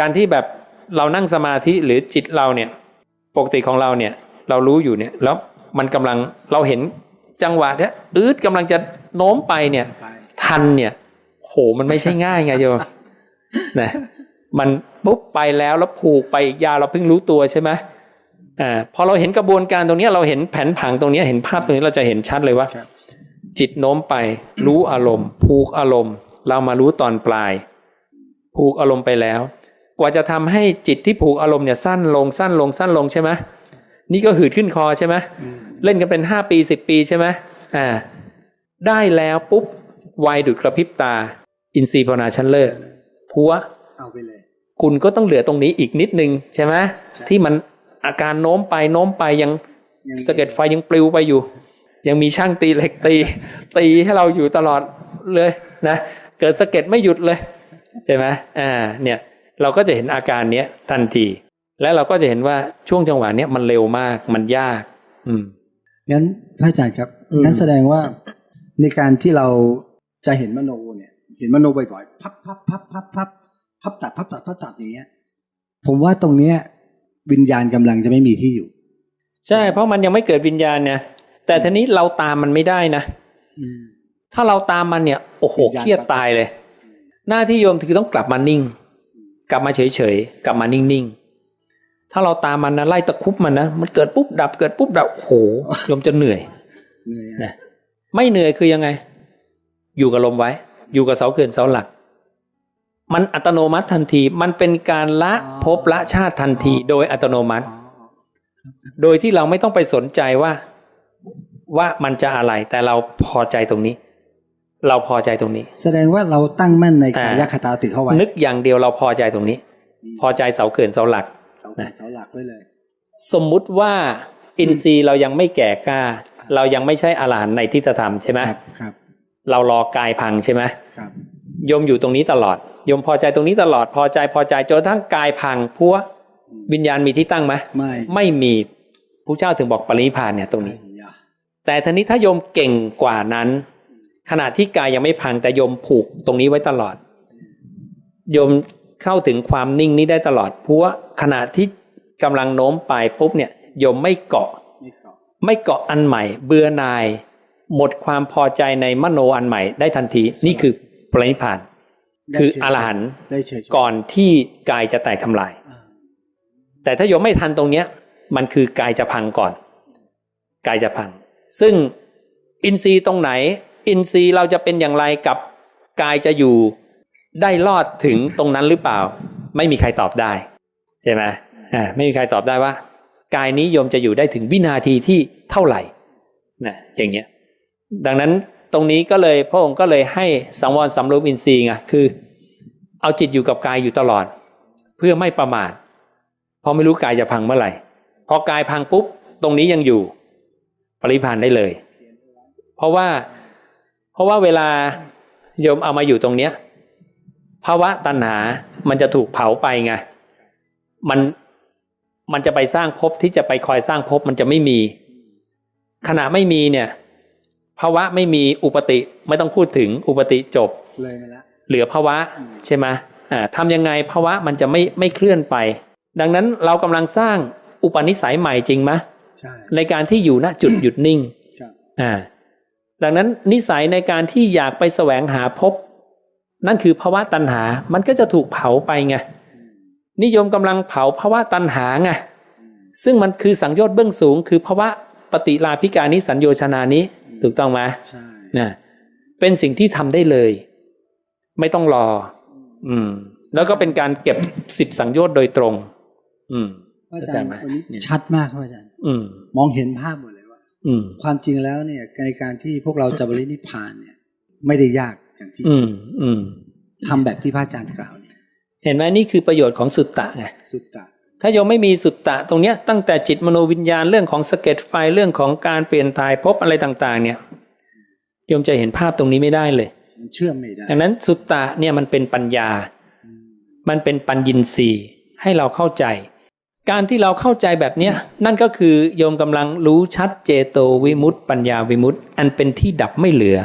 การที่แบบเรานั่งสมาธิหรือจิตเราเนี่ยปกติของเราเนี่ยเรารู้อยู่เนี่ยแล้วมันกำลังเราเห็นจังหวะเนี้ยอืดกำลังจะโน้มไปเนี่ยไปทันเนี่ยโหมันไม่ใช่ง่ายไงโยมนะมันปุ๊บไปแล้วแล้วผูกไปอีกยาวเราเพิ่งรู้ตัวใช่ไหมอ่าพอเราเห็นกระบวนการตรงเนี้ยเราเห็นแผนผังตรงเนี้ยเห็นภาพตรงนี้เราจะเห็นชัดเลยว่าครับจิตโน้มไปรู้อารมณ์ ผูกอารมณ์ เรามารู้ตอนปลาย ผูกอารมณ์ไปแล้ว กว่าจะทำให้จิตที่ผูกอารมณ์เนี่ยสั้นลงสั้นลงสั้นลงใช่ไหมนี่ก็หืดขึ้นคอใช่ไหมอืมเล่นกันเป็นห้าปีสิบปีใช่ไหมอ่าได้แล้วปุ๊บไวดุดกระพริบตา อินทรีย์ภาวนาชั้นเลิศพัวเอาไปเลย คุณก็ต้องเหลือตรงนี้อีกนิดนึงใช่ไหมใช่ที่มันอาการโน้มไปโน้มไปยังยังสะเก็ดไฟยังปลิวไปอยู่ ยังมีช่างตีเหล็กตี ตีให้เราอยู่ตลอดเลยนะ เกิดสะเก็ดไม่หยุดเลย ใช่ไหมอ่าเนี่ย เราก็จะเห็นอาการเนี้ยทันที และเราก็จะเห็นว่าช่วงจังหวะเนี้ยมันเร็วมากมันยาก อืมงั้นพระอาจารย์ครับอืมงั้นแสดงว่าในการที่เราจะเห็นมโนเนี่ย เห็นมโนบ่อยๆพับพับพับพับพับพับตัดพับตัดพับตัดอย่างเงี้ย ผมว่าตรงเนี้ยวิญญาณกำลังจะไม่มีที่อยู่ ใช่เพราะมันยังไม่เกิดวิญญาณเนี่ยแต่ทีนี้เราตามมันไม่ได้นะอืมถ้าเราตามมันเนี่ย โอ้โหวิญญาณเครียดตายเลย หน้าที่โยมคือต้องกลับมานิ่ง กลับมาเฉยๆ กลับมานิ่งๆ ถ้าเราตามมันนะไล่ตะครุบมันนะ มันเกิดปุ๊บดับเกิดปุ๊บดับโอ้โหโยมจะเหนื่อยเหนื่อยอะนะไม่เหนื่อยคือยังไง อยู่กับลมไว้ อยู่กับเสาเขื่อนเสาหลัก มันอัตโนมัติทันที มันเป็นการละภพละชาติทันที โดยอัตโนมัติอ๋อโดยที่เราไม่ต้องไปสนใจว่า ว่ามันจะอะไร แต่เราพอใจตรงนี้ เราพอใจตรงนี้ แสดงว่าเราตั้งมั่นในกาอ่ายคตาติเข้าไว้นึกอย่างเดียวเราพอใจตรงนี้ พอใจเสาเขื่อนเสาหลักเสาเขื่อนเสาหลักไว้เลย สมมุติว่าอินทรีย์เรายังไม่แก่กล้า เรายังไม่ใช่อรหันต์ในทิฏฐธรรมใช่ไหมครับครับ เรารอกายพังใช่ไหมครับโยมอยู่ตรงนี้ตลอดโยมพอใจตรงนี้ตลอดพอใจพอใจจนกระทั่งกายพังพัววิญญาณมีที่ตั้งไหมไม่ไม่มีพระเจ้าถึงบอกปรินิพพานเนี่ยตรงนี้อย่าแต่ทีนี้ถ้าโยมเก่งกว่านั้น ขณะที่กายยังไม่พังแต่โยมผูกตรงนี้ไว้ตลอด โยมเข้าถึงความนิ่งนี้ได้ตลอด เพราะว่าขณะที่กำลังโน้มไปปุ๊บเนี่ยโยมไม่เกาะ ไม่เกาะไม่เกาะอันใหม่ เบื่อหน่าย หมดความพอใจในมโนอันใหม่ได้ทันทีนี่คือปรินิพพาน คืออรหันต์ได้เฉยๆก่อนที่กายจะแตกทำลายอ่าแต่ถ้าโยมไม่ทันตรงเนี้ย มันคือกายจะพังก่อน กายจะพัง ซึ่งอินทรีย์ตรงไหน อินทรีย์เราจะเป็นอย่างไรกับกายจะอยู่ได้รอดถึงตรงนั้นหรือเปล่า ไม่มีใครตอบได้ ใช่ไหมอ่าไม่มีใครตอบได้ว่า กายนี้โยมจะอยู่ได้ถึงวินาทีที่เท่าไหร่นะอย่างเงี้ยดังนั้นตรงนี้ก็เลยพระองค์ก็เลยให้สังวรสำรวมอินทรีย์ไงคือ เอาจิตอยู่กับกายอยู่ตลอด เพื่อไม่ประมาทเพราะไม่รู้กายจะพังเมื่อไหร่พอกายพังปุ๊บตรงนี้ยังอยู่ ปริพันธ์ได้เลย เพราะว่า เพราะว่าเวลาโยมเอามาอยู่ตรงเนี้ยภาวะตัณหา มันจะถูกเผาไปไง มัน มันจะไปสร้างภพที่จะไปคอยสร้างภพมันจะไม่มี ขณะไม่มีเนี่ย ภาวะไม่มีอุปติไม่ต้องพูดถึงอุปติจบ เลยไปแล้ว เหลือภาวะใช่ไหมอ่าทำยังไงภาวะมันจะไม่ไม่เคลื่อนไป ดังนั้นเรากำลังสร้างอุปนิสัยใหม่จริงไหมใช่ ในการที่อยู่ณจุดหยุดนิ่ง ครับ อ่า ดังนั้นนิสัยในการที่อยากไปแสวงหาพบ นั่นคือภาวะตัณหา มันก็จะถูกเผาไปไง นิยมกำลังเผาภาวะตัณหาไง ซึ่งมันคือสังโยชน์เบื้องสูง คือภาวะปฏิลาภิการนิสัญโยชนานี้ ถูกต้องไหมใช่นะเป็นสิ่งที่ทำได้เลย ไม่ต้องรอ อืม แล้วก็เป็นการเก็บสิบสังโยชน์โดยตรง อืมพระอาจารย์เข้าใจไหมวันนี้เนี่ยชัดมากครับอาจารย์ อืม มองเห็นภาพหมดเลยว่าอืม ความจริงแล้วเนี่ยในการที่พวกเราจะบรินิพพานเนี่ย ไม่ได้ยากอย่างที่อืมอืมทำแบบที่พระอาจารย์กล่าวเนี่ยเห็นไหมนี่คือประโยชน์ของสุตตะไงสุดตะ ถ้าโยมไม่มีสุตตะ ตรงเนี้ยตั้งแต่จิตมโนวิญญาณเรื่องของสะเก็ดไฟเรื่องของการเปลี่ยนทายภพอะไรต่าง ๆ เนี่ยโยมจะเห็นภาพตรงนี้ไม่ได้เลยมันเชื่อมไม่ได้ดังนั้นสุตตะเนี่ยมันเป็นปัญญา มันเป็นปัญญินทรีย์ให้เราเข้าใจ การที่เราเข้าใจแบบนี้นั่นก็คือโยมกำลังรู้ชัดเจโตวิมุตต์ปัญญาวิมุตต์อันเป็นที่ดับไม่เหลือ